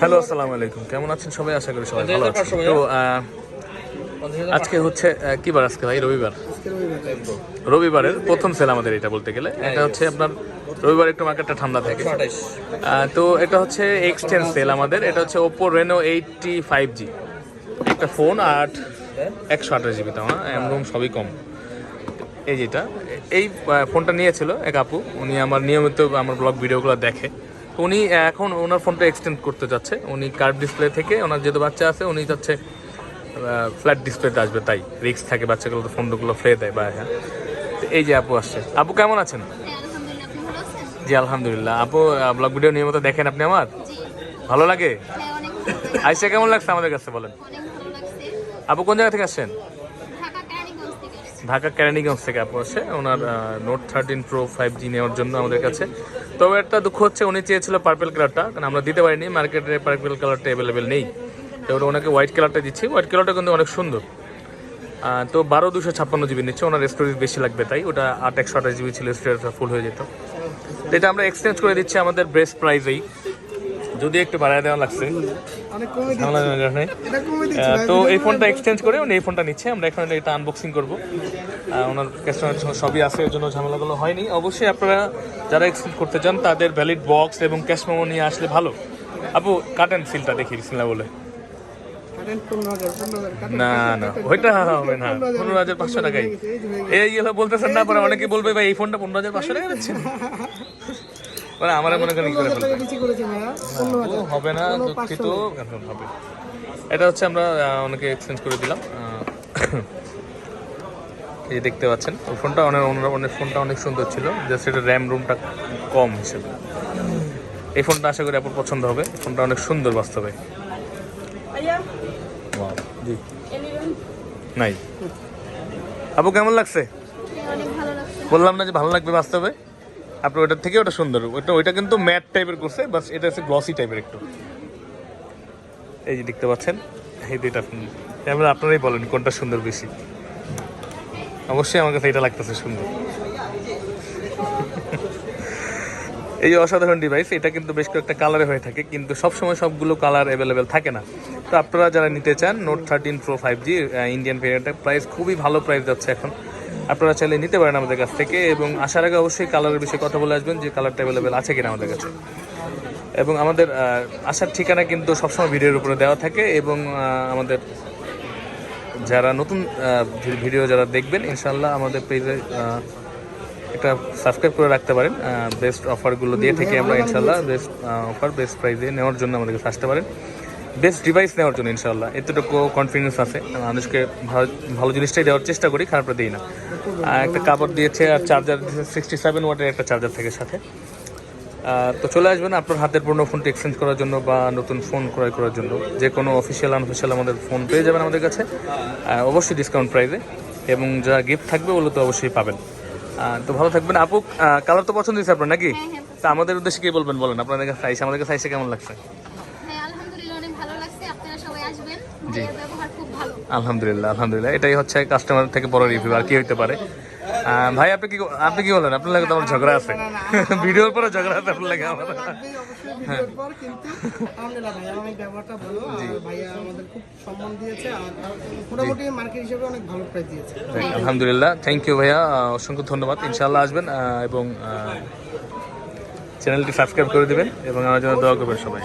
Hello আসসালামু আলাইকুম কেমন আছেন সবাই? আশা করি সবাই ভালো আছেন। তো আজকে হচ্ছে কি বার আজকে ভাই? রবিবার? রবিবারের প্রথম সেল আমাদের এটা বলতে গেলে। এটা হচ্ছে আপনার রবিবার একটু মার্কেটটা ঠান্ডা থাকে। তো এটা হচ্ছে এক্সচেঞ্জ সেল আমাদের। এটা হচ্ছে Oppo Reno eighty five G একটা ফোন আট একশো আঠাশ জিবি তাও না এমন সবই কম। এই যেটা এই ফোনটা নিয়েছিল এক আপু। উনি আমার নিয়মিত আমার ব্লগ ভিডিওগুলো দেখে। তো উনি এখন ওনার ফোনটা এক্সটেন্ড করতে যাচ্ছে। উনি কার্ড ডিসপ্লে থেকে ওনার যেহেতু বাচ্চা আছে উনি যাচ্ছে ফ্ল্যাট ডিসপ্লেতে আসবে তাই রিক্স থাকে বাচ্চাগুলো তো ফোনগুলো ফ্লে দেয় বা হ্যাঁ। তো এই যে আপু আসছে। আপু কেমন আছেন? জি আলহামদুলিল্লাহ আপু ব্লগ ভিডিও নিয়মিত দেখেন আপনি আমার? ভালো লাগে? হ্যাঁ আইসা কেমন লাগছে আমাদের কাছে বলেন? আপু কোন জায়গা থেকে আসছেন ঢাকা কেরানীগঞ্জ থেকে আসছি ঢাকা কেরানীগঞ্জ থেকে আপু আসে। ওনার Note thirteen Pro five G নেওয়ার জন্য আমাদের কাছে। তবে একটা দুঃখ হচ্ছে, উনি চেয়েছিল পার্পেল কালারটা কারণ আমরা দিতে পারিনি মার্কেটে পার্পেল কালারটা অ্যাভেলেবেল নেই। তো ওনাকে হোয়াইট কালারটা দিচ্ছি। হোয়াইট কালারটা কিন্তু অনেক সুন্দর। তো বারো দুশো ছাপ্পান্ন জিবি নিচ্ছে, ওনার স্টোরেজ বেশি লাগবে তাই, ওটা আট একশো আঠাশ জিবি ছিল স্টোরেজটা ফুল হয়ে যেত। এটা আমরা এক্সচেঞ্জ করে দিচ্ছি আমাদের বেস্ট প্রাইজেই যদি একটু বাড়ায় দেওয়া লাগছে। তো এই ফোনটা এক্সচেঞ্জ করে উনি এই ফোনটা নিচ্ছে। আমরা এখন এটা আনবক্সিং করব। ওনার কাস্টমার সবই আছে এর জন্য ঝামেলাগুলো হয়নি। অবশ্যই আপনারা যারা এক্সচেঞ্জ করতে চান তাদের ভ্যালিড বক্স এবং ক্যাশ মেমো নিয়ে আসলে ভালো। আপু কাটেন সিলটা দেখি বিসমিল্লাহ বলে। না না ওইটা হবে না। পনেরো হাজার, পাঁচশো টাকাই এই বলতেছেন না পরে অনেকে বলবে ভাই এই ফোনটা পনেরো হাজার পাঁচশো টাকা মানে আমার মনে করেন কি করে ফেলবে। হবে না দুঃখিত এখন হবে। এটা হচ্ছে আমরা ওনাকে এক্সচেঞ্জ করে দিলাম। এই দেখতে পাচ্ছেন। ওই ফোনটা অনেক অন্য- অনেক ফোনটা অনেক সুন্দর ছিল। জাস্ট এটা র্যাম রুমটা কম হিসেবে। এই ফোনটা আশা করি আপনার পছন্দ হবে। ফোনটা অনেক সুন্দর বাস্তবে। নাই। আপু কেমন লাগছে? অনেক ভালো লাগছে। বললাম না যে ভালো লাগবে বাস্তবে? আপনার ওইটার থেকে ওটা সুন্দর। ওটা ওইটা কিন্তু ম্যাট টাইপের করছে বাস এটা হচ্ছে গ্লসি টাইপের একটু। এই যে দেখতে পাচ্ছেন, এই দুইটা ক্যামেরা আপনারাই বলেন কোনটা সুন্দর বেশি। অবশ্যই আমার কাছে এটা লাগতেছে সুন্দর। এই অসাধারণ ডিভাইস এটা কিন্তু বেশ কয়েকটা কালারে হয়ে থাকে, কিন্তু সবসময় সবগুলো কালার অ্যাভেলেবেল থাকে না। তো আপনারা যারা নিতে চান Note thirteen Pro five G Indian ভেরিয়েন্টের প্রাইস খুবই ভালো প্রাইস যাচ্ছে এখন। আপনারা চাইলে নিতে পারেন আমাদের কাছ থেকে এবং আসার আগে অবশ্যই কালারের বিষয়ে কথা বলে আসবেন যে কালারটা অ্যাভেলেবেল আছে কিনা আমাদের কাছে। এবং আমাদের আসার ঠিকানা কিন্তু সবসময় ভিডিওর উপরে দেওয়া থাকে এবং আমাদের যারা নতুন ভিডিও যারা দেখবেন ইনশাল্লাহ আমাদের পেজে একটা সাবস্ক্রাইব করে রাখতে পারেন। বেস্ট অফারগুলো দিয়ে থেকে আমরা ইনশাল্লাহ বেস্ট অফার বেস্ট প্রাইজে নেওয়ার জন্য আমাদের কাছে আসতে পারেন। বেস্ট ডিভাইস নেওয়ার জন্য ইনশাল্লাহ এতটুকু কনফিডেন্স আছে। মানুষকে ভালো ভালো জিনিসটাই দেওয়ার চেষ্টা করি খারাপটা দিই না। একটা কাপড় দিয়েছে আর চার্জার দিয়েছে সিক্সটি সেভেন ওয়াটের একটা চার্জার থেকে সাথে। তো চলে আসবেন আপনার হাতের পুরনো ফোনটি এক্সচেঞ্জ করার জন্য বা নতুন ফোন ক্রয় করার জন্য। যে কোনো অফিসিয়াল আনঅফিসিয়াল আমাদের ফোন পেয়ে যাবেন আমাদের কাছে। অবশ্যই ডিসকাউন্ট প্রাইসে এবং যা গিফট থাকবে ওগুলো তো অবশ্যই পাবেন। তো ভালো থাকবেন। আপু কালার তো পছন্দ হয়েছে আপনার নাকি? হ্যাঁ, হ্যাঁ, তা আমাদের উদ্দেশ্যে কি বলবেন বলেন? আপনাদের কাছে আইসে আমাদের কাছে আইসে কেমন লাগছে হ্যাঁ আলহামদুলিল্লাহ অনেক ভালো লাগছে আপনারা সবাই ভালো। আলহামদুলিল্লাহ আলহামদুলিল্লাহ। এটাই হচ্ছে কাস্টমার থেকে বড় রিভিউ আর কি হইতে পারে। ভাই আপনি কি আপনি কি বলেন? আপনার লাগে তো আমার ঝগড়া আছে। ভিডিওর পরে ঝগড়া আছে আপনার লাগে আমার। কিন্তু আলহামদুলিল্লাহ ভাইয়া অনেক ব্যবহারটা ভালো আর ভাইয়া আমাদের খুব সম্মান দিয়েছে আর মোটামুটি মার্কেট হিসেবে অনেক ভালো প্রাইস দিয়েছে। আলহামদুলিল্লাহ। থ্যাংক ইউ ভাইয়া। অসংখ্য ধন্যবাদ। ইনশাআল্লাহ আসবেন এবং চ্যানেলটি সাবস্ক্রাইব করে দিবেন এবং আমার জন্য দোয়া করবেন সবাই।